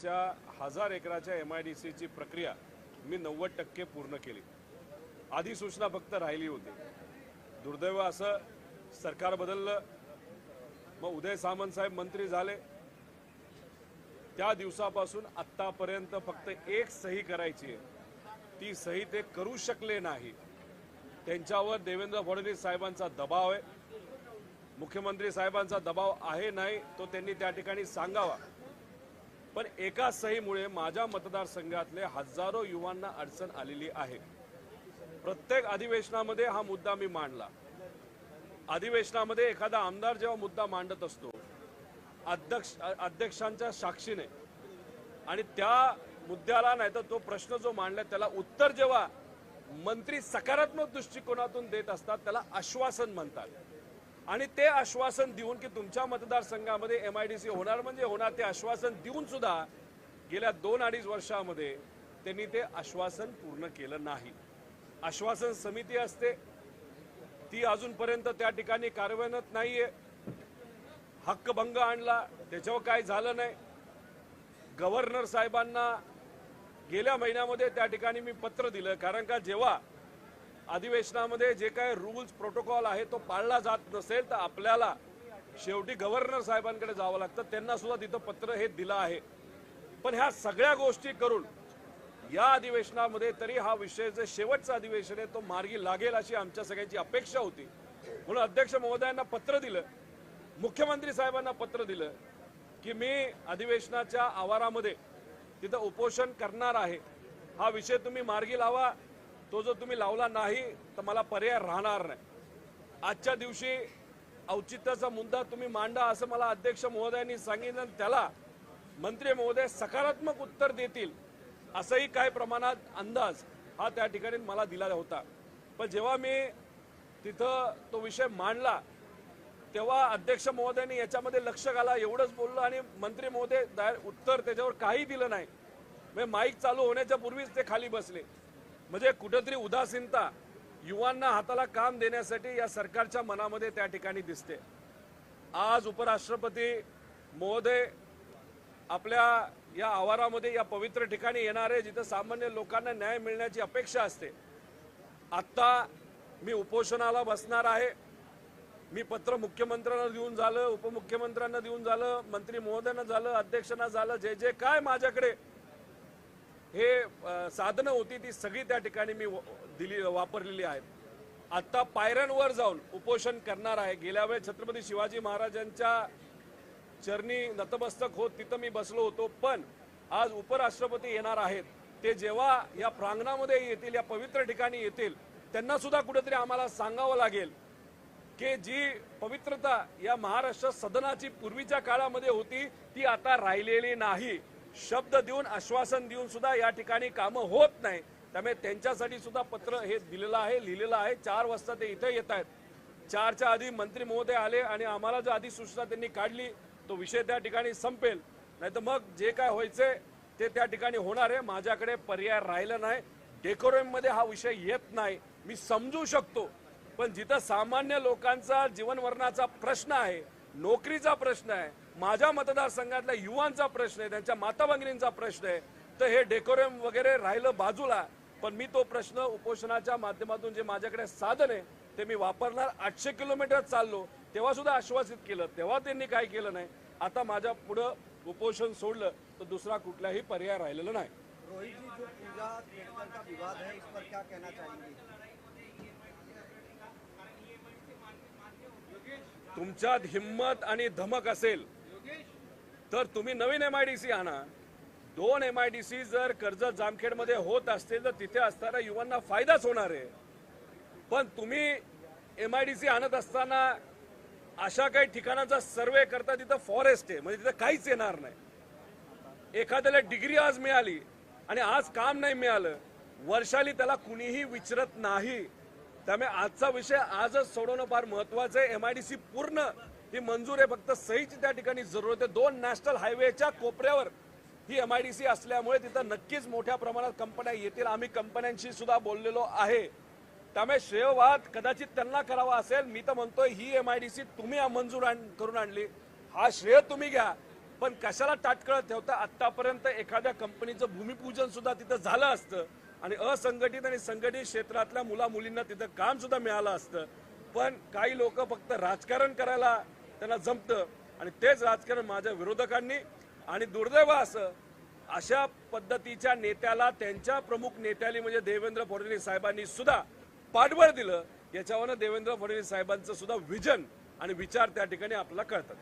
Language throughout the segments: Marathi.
च्या हजार एकराच्या एम आय डी सीची प्रक्रिया मी नव्वद टक्के पूर्ण केली. अधिसूचना फक्त राहिली होती. दुर्दैव असं सरकार बदललं. मग उदय सामंत साहेब मंत्री झाले. त्या दिवसापासून आत्तापर्यंत फक्त एक सही करायची आहे. ती सही ते करू शकले नाही. त्यांच्यावर देवेंद्र फडणवीस साहेबांचा दबाव आहे. मुख्यमंत्री साहेबांचा दबाव आहे नाही तो त्यांनी त्या ठिकाणी सांगावा. पण एका सहीमुळे माझ्या मतदारसंघातले हजारो युवांना अडचण आलेली आहे. प्रत्येक अधिवेशनामध्ये हा मुद्दा मी मांडला. अधिवेशनामध्ये एखादा आमदार जेव्हा मुद्दा मांडत असतो अध्यक्ष अध्यक्षांच्या साक्षीने आणि त्या मुद्द्याला नाही तर तो प्रश्न जो मांडला त्याला उत्तर जेव्हा मंत्री सकारात्मक दृष्टिकोनातून देत असतात त्याला आश्वासन म्हणतात. आणि ते आश्वासन देऊन की तुमच्या मतदारसंघामध्ये एम आय डी सी होणार म्हणजे होणार ते आश्वासन देऊन सुद्धा गेल्या दोन अडीच वर्षामध्ये त्यांनी ते आश्वासन पूर्ण केलं नाही. आश्वासन समिती असते ती अजूनपर्यंत त्या ठिकाणी कार्यान्वित नाहीये. हक्कभंग आणला त्याच्यावर काय झालं नाही. गव्हर्नर साहेबांना गेल्या महिन्यामध्ये त्या ठिकाणी मी पत्र दिलं कारण का जेव्हा अधिवेशनामध्ये जे काय रूल्स प्रोटोकॉल आहे तो पाळला जात नसेल तर आपल्याला शेवटी गव्हर्नर साहेबांकडे जावं लागतं. त्यांना सुद्धा तिथं पत्र हे दिलं आहे. पण ह्या सगळ्या गोष्टी करून या अधिवेशनामध्ये तरी हा विषय जे शेवटचं अधिवेशन आहे तो मार्गी लागेल अशी आमच्या सगळ्यांची अपेक्षा होती. म्हणून अध्यक्ष महोदयांना पत्र दिलं. मुख्यमंत्री साहेबांना पत्र दिलं की मी अधिवेशनाच्या आवारामध्ये तिथं उपोषण करणार आहे. हा विषय तुम्ही मार्गी लावा. तो जर तुम्ही लावला नाही तर मला पर्याय राहणार नाही. आजच्या दिवशी औचित्याचा मुद्दा तुम्ही मांडा असं मला अध्यक्ष महोदयांनी सांगितलं आणि त्याला मंत्री महोदय सकारात्मक उत्तर देतील असंही काही प्रमाणात अंदाज हा त्या ठिकाणी मला दिला होता. पण जेव्हा मी तिथं तो विषय मांडला तेव्हा अध्यक्ष महोदयांनी याच्यामध्ये लक्ष घाला एवढंच बोललं आणि मंत्री महोदय उत्तर त्याच्यावर काही दिलं नाही. म्हणजे माईक चालू होण्याच्या पूर्वीच ते खाली बसले. म्हणजे कुठंतरी उदासीनता युवांना हाताला काम देण्यासाठी या सरकारच्या मनामध्ये त्या ठिकाणी दिसते. आज उपराष्ट्रपती महोदय आपल्या या आवारामध्ये या पवित्र ठिकाणी येणार आहे जिथं सामान्य लोकांना न्याय मिळण्याची अपेक्षा असते. आत्ता मी उपोषणाला बसणार आहे. मी पत्र मुख्यमंत्र्यांना देऊन झालं उपमुख्यमंत्र्यांना देऊन झालं मंत्री महोदयांना झालं अध्यक्षांना झालं जे जे काय माझ्याकडे हे साधनं होती ती सगळी त्या ठिकाणी मी व- दिली वापरलेली आहेत. आता पायऱ्यांवर जाऊन उपोषण करणार आहे. गेल्या वेळेस छत्रपती शिवाजी महाराजांच्या चरणी नतमस्तक होत तिथं मी बसलो होतो पण आज उपराष्ट्रपती येणार आहेत. ते जेव्हा या प्रांगणामध्ये येतील या पवित्र ठिकाणी येतील त्यांना सुद्धा कुठेतरी आम्हाला सांगावं लागेल की जी पवित्रता या महाराष्ट्र सदनाची पूर्वीच्या काळामध्ये होती ती आता राहिलेली नाही. शब्द देऊन आश्वासन देऊन सुद्धा या ठिकाणी कामं होत नाही. त्यामुळे त्यांच्यासाठी सुद्धा पत्र हे दिलेलं आहे लिहिलेलं आहे. चार वाजता ते इथे येत आहेत. चारच्या आधी मंत्री महोदय आले आणि आम्हाला जो आधी सूचना त्यांनी काढली तो विषय त्या ठिकाणी संपेल. नाही तर मग जे काय व्हायचंय ते त्या ठिकाणी होणार आहे. माझ्याकडे पर्याय राहिला नाही. डेकोरेममध्ये हा विषय येत नाही. मी समजू शकतो. पण जिथं सामान्य लोकांचा जीवनवर्णाचा प्रश्न आहे नोकरीचा प्रश्न आहे माझ्या मतदारसंघातल्या युवांचा प्रश्न आहे त्यांच्या माता भगिनींचा प्रश्न आहे. तर हे डेकोरम वगैरे राहिलं बाजूला पण मी तो प्रश्न उपोषणाच्या माध्यमातून जे माझ्याकडे साधन आहे ते मी वापरणार. आठशे किलोमीटर चाललो तेव्हा सुद्धा आश्वासित केलं तेव्हा त्यांनी काय केलं नाही. आता माझ्या पुढं उपोषण सोडलं तर दुसरा कुठलाही पर्याय राहिलेला नाही. तुमच्यात हिंमत आणि धमक असेल तर तुम्ही नवीन एम आय डी सी आणा. दोन एम आय डी सी जर कर्ज जामखेडमध्ये होत असतील तर तिथे असणाऱ्या युवांना फायदाच होणार आहे. पण तुम्ही एम आय डी सी आणत असताना अशा काही ठिकाणाचा सर्वे करता तिथं फॉरेस्ट आहे म्हणजे तिथं काहीच येणार नाही. एखाद्याला डिग्री आज मिळाली आणि आज काम नाही मिळालं वर्षाली त्याला कुणीही विचारत नाही. त्यामुळे आजचा विषय आजच सोडवणं फार महत्वाचं आहे. एम आय डी सी पूर्ण ही मंजूर आहे. फक्त सहीची त्या ठिकाणी जरूरत आहे. दोन नॅशनल हायवेच्या कोपऱ्यावर ही एम आय डी सी असल्यामुळे तिथं नक्कीच मोठ्या प्रमाणात कंपन्या येतील. आम्ही कंपन्यांशी सुद्धा बोललेलो आहे. त्यामुळे श्रेयवाद कदाचित त्यांना करावा असेल. मी तर म्हणतोय ही एम आय डी सी तुम्ही मंजूर आण- करून आणली. हा श्रेय तुम्ही घ्या. पण कशाला ताटकळत ठेवता? आतापर्यंत एखाद्या कंपनीचं भूमिपूजन सुद्धा तिथं झालं असतं. आणि असंघटित आणि संघटित क्षेत्रातल्या मुला मुलींना तिथं काम सुद्धा मिळालं असतं. पण काही लोक फक्त राजकारण करायला त्यांना जमतं. आणि तेच राजकारण माझ्या विरोधकांनी आणि दुर्दैव असं अशा पद्धतीच्या नेत्याला त्यांच्या प्रमुख नेत्याली म्हणजे देवेंद्र फडणवीस साहेबांनी सुद्धा पाठबळ दिलं. याच्यावरनं देवेंद्र फडणवीस साहेबांचं सुद्धा विजन आणि विचार त्या ठिकाणी आपल्याला कळतात.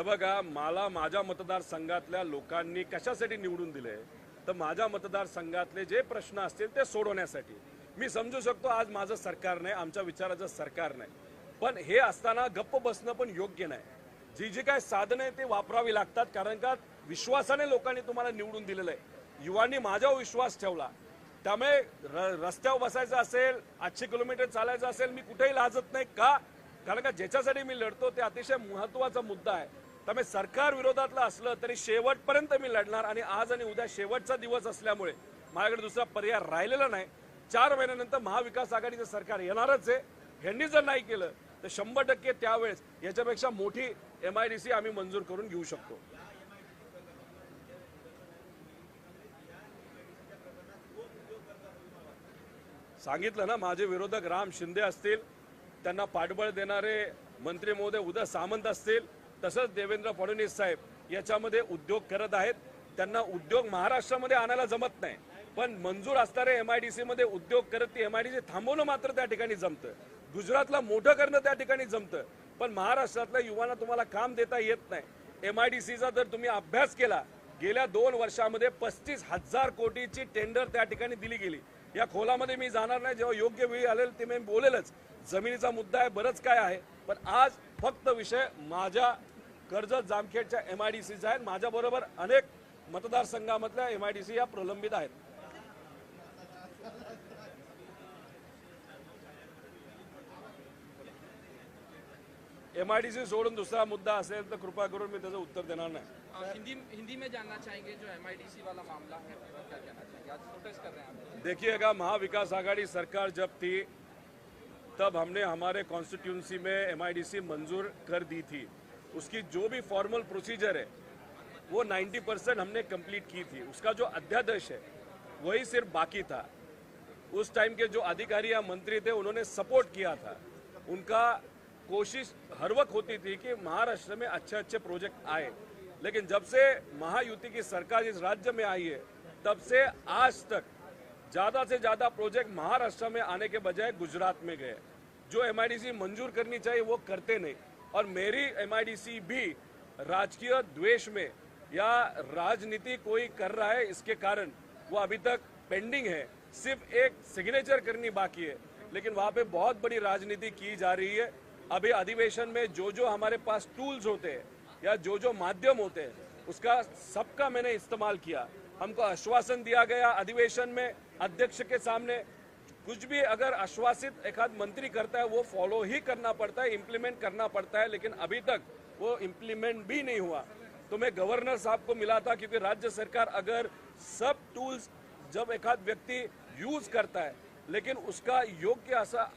हे बघा मला माझ्या मतदारसंघातल्या लोकांनी कशासाठी निवडून दिले तर माझ्या मतदारसंघातले जे प्रश्न असतील ते सोडवण्यासाठी. मी समजू शकतो आज माझं सरकार नाही आमच्या विचाराचं सरकार नाही. पण हे असताना गप्प बसणं पण योग्य नाही. जी जी काय साधनं आहे ते वापरावी लागतात कारण का विश्वासाने लोकांनी तुम्हाला निवडून दिलेलं आहे. युवांनी माझ्यावर विश्वास ठेवला. त्यामुळे रस्त्यावर बसायचं असेल आठशे किलोमीटर चालायचं असेल मी कुठेही लाजत नाही. का? कारण का ज्याच्यासाठी मी लढतो ते अतिशय महत्त्वाचा मुद्दा आहे. त्यामुळे सरकार विरोधातलं असलं तरी शेवटपर्यंत मी लढणार आणि आज आणि उद्या शेवटचा दिवस असल्यामुळे माझ्याकडे दुसरा पर्याय राहिलेला नाही. चार महिन्यानंतर महाविकास आघाडीचं सरकार येणारच आहे. ह्यांनी जर नाही केलं तर शंभर टक्के त्यावेळेस याच्यापेक्षा मोठी एम आय डी सी आम्ही मंजूर करून घेऊ शकतो. सांगितलं ना माझे विरोधक राम शिंदे असतील त्यांना पाठबळ देणारे मंत्री महोदय उदय सामंत असतील तसंच देवेंद्र फडणवीस साहेब याच्यामध्ये उद्योग करत आहेत. त्यांना उद्योग महाराष्ट्रामध्ये आणायला जमत नाही. पण मंजूर असणारे एम आय डी सीमध्ये उद्योग करत ती एम आय डी सी थांबवणं मात्र त्या ठिकाणी जमतं. गुजरातला मोठं करणं त्या ठिकाणी जमतं. पण महाराष्ट्रातल्या युवांना तुम्हाला काम देता येत नाही. एम आय डी सीचा जर तुम्ही अभ्यास केला गेल्या दोन वर्षामध्ये पस्तीस हजार कोटीची टेंडर त्या ठिकाणी दिली गेली. या खोलामध्ये मी जाणार नाही जेव्हा योग्य वेळी आलेल ते मी बोलेलच. जमिनीचा मुद्दा आहे बरंच काय आहे. पण आज फक्त विषय माझ्या कर्जत जामखेडच्या एम आय डी सीचा आहेत. माझ्याबरोबर अनेक मतदारसंघामधल्या एम आय डी सी या प्रलंबित आहेत. एम आय डी सी सोडून दुसरा मुद्दा असेल तर कृपा करून मी त्याचं उत्तर देणार नाही. हिंदी हिंदी में जानना चाहेंगे जो एम वाला मामला है क्या कहना चाहेंगे? आज प्रोटेस्ट कर रहे हैं आप देखिएगा महाविकास आघाड़ी सरकार जब थी तब हमने हमारे कॉन्स्टिट्यूंसी में एमआईडीसी मंजूर कर दी थी। उसकी जो भी फॉर्मल प्रोसीजर है, वो 90 परसेंट हमने कंप्लीट की थी। उसका जो अध्यादेश है, वही सिर्फ़ बाकी था। उस टाइम के जो अधिकारी या मंत्री थे, उन्होंने सपोर्ट किया था। उनका कोशिश हर वक्त होती थी कि महाराष्ट्र में अच्छे अच्छे प्रोजेक्ट आए। लेकिन जब से महायुति की सरकार इस राज्य में आई है, तब से आज तक ज़्यादा से ज़्यादा प्रोजेक्ट महाराष्ट्र में आने के बजाय गुजरात में गए। जो एमआईडीसी मंजूर करनी चाहिए, वो करते नहीं। और मेरी एमआईडीसी भी राजकीय द्वेष में या राजनीति कोई कर रहा है, इसके कारण वो अभी तक पेंडिंग है। सिर्फ़ एक सिग्नेचर करनी बाकी है। लेकिन वहाँ पे बहुत बड़ी राजनीति की जा रही है। अभी अधिवेशन में जो जो हमारे पास टूल्स होते हैं या जो जो माध्यम होते हैं, उसका सबका मैंने इस्तेमाल किया। हमको आश्वासन दिया गया अधिवेशन में, अध्यक्ष के सामने कुछ भी अगर आश्वासित एक आध मंत्री करता है, वो फॉलो ही करना पड़ता है इम्प्लीमेंट करना पड़ता है, लेकिन अभी तक वो इम्प्लीमेंट भी नहीं हुआ। तो मैं गवर्नर साहब को मिला था, क्योंकि राज्य सरकार अगर सब टूल्स जब एक आध व्यक्ति यूज़ करता है, लेकिन उसका योग्य ऐसा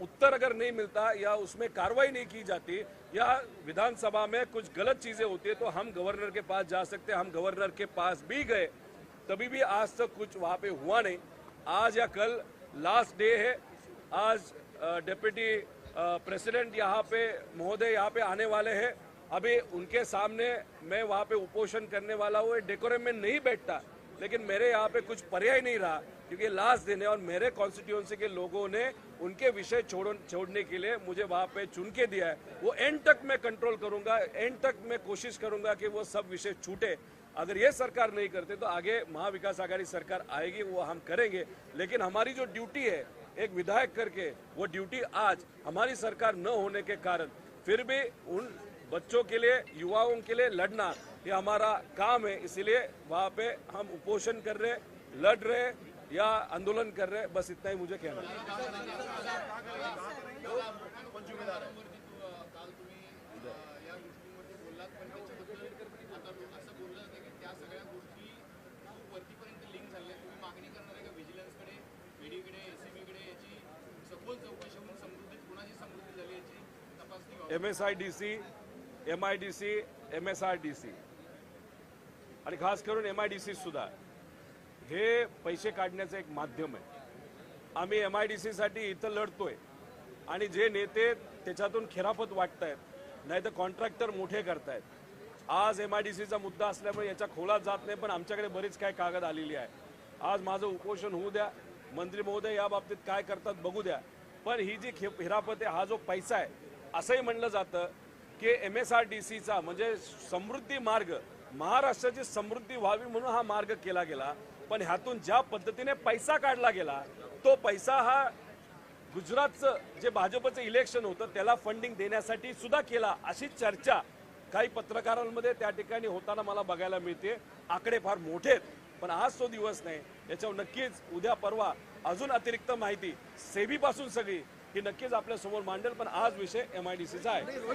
उत्तर अगर नहीं मिलता या उसमें कार्रवाई नहीं की जाती, या विधानसभा में कुछ गलत चीज़ें होती है तो हम गवर्नर के पास जा सकते हैं, हम गवर्नर के पास भी गए, तभी भी आज तक कुछ वहाँ पे हुआ नहीं। आज या कल लास्ट डे है। आज डेप्यूटी प्रेसिडेंट यहाँ पे, महोदय यहाँ पे आने वाले हैं। अभी उनके सामने मैं वहाँ पे उपोषण करने वाला हूँ। डेकोरम में नहीं बैठता, लेकिन मेरे यहाँ पे कुछ पर्याय नहीं रहा, क्योंकि लास्ट दिन है और मेरे कॉन्स्टिट्यूंसी के लोगों ने उनके विषय छोड़ छोड़ने के लिए मुझे वहाँ पे चुन के दिया है। वो एंड तक मैं कंट्रोल करूँगा एंड तक मैं कोशिश करूँगा कि वो सब विषय छूटे। अगर ये सरकार नहीं करते तो आगे महाविकास आघाड़ी सरकार आएगी वो हम करेंगे लेकिन हमारी जो ड्यूटी है एक विधायक करके वो ड्यूटी आज हमारी सरकार न होने के कारण फिर भी उन बच्चों के लिए युवाओं के लिए लड़ना ये हमारा काम है इसीलिए वहाँ पे हम उपोषण कर रहे लड़ रहे या आंदोलन कर रहे बस इतना ही मुझे कहना है या सगळ्या गोष्टी खूप वरतीपर्यंत लिंक झाल्या. तुम्ही मागणी करणार आहे का व्हिजिलन्सकडे ईडीकडे एस याची सखोल चौकशी होऊन समृद्धी कुणाची समृद्धी झाली याची तपासणी M S I D C M I D C M S R D C आणि खास करून एम आय डी सी सुद्धा. हे पैसे काढण्याचं एक माध्यम आहे. आम्ही एम आय डी सीसाठी इथं लढतोय. आणि जे नेते त्याच्यातून खिराफत वाटत आहेत नाही तर कॉन्ट्रॅक्टर मोठे करतायत. आज एम आय डी सीचा मुद्दा असल्यामुळे याच्या खोलात जात नाही पण आमच्याकडे बरीच काय कागद आलेली आहे. आज माझं उपोषण होऊ द्या मंत्री महोदय या बाबतीत काय करतात बघू द्या. पण ही जी खे हिरापत आहे हा जो पैसा आहे असंही म्हणलं जातं की एम एस आर डी सीचा म्हणजे समृद्धी मार्ग महाराष्ट्राची समृद्धी व्हावी म्हणून हा मार्ग केला गेला. पण ह्यातून ज्या पद्धतीने पैसा काढला गेला तो पैसा हा गुजरातचं जे भाजपचं इलेक्शन होतं त्याला फंडिंग देण्यासाठी सुद्धा केला अशी चर्चा काही पत्रकारांमध्ये त्या ठिकाणी होताना मला बघायला मिळते. आकडे फार मोठे आहेत पण आज तो दिवस नाही. याच्यावर नक्कीच उद्या परवा अजून अतिरिक्त माहिती. सेबीपासून सगळी ही नक्कीच आपल्यासमोर मांडेल पण आज विषय एम आय डी सीचा आहे.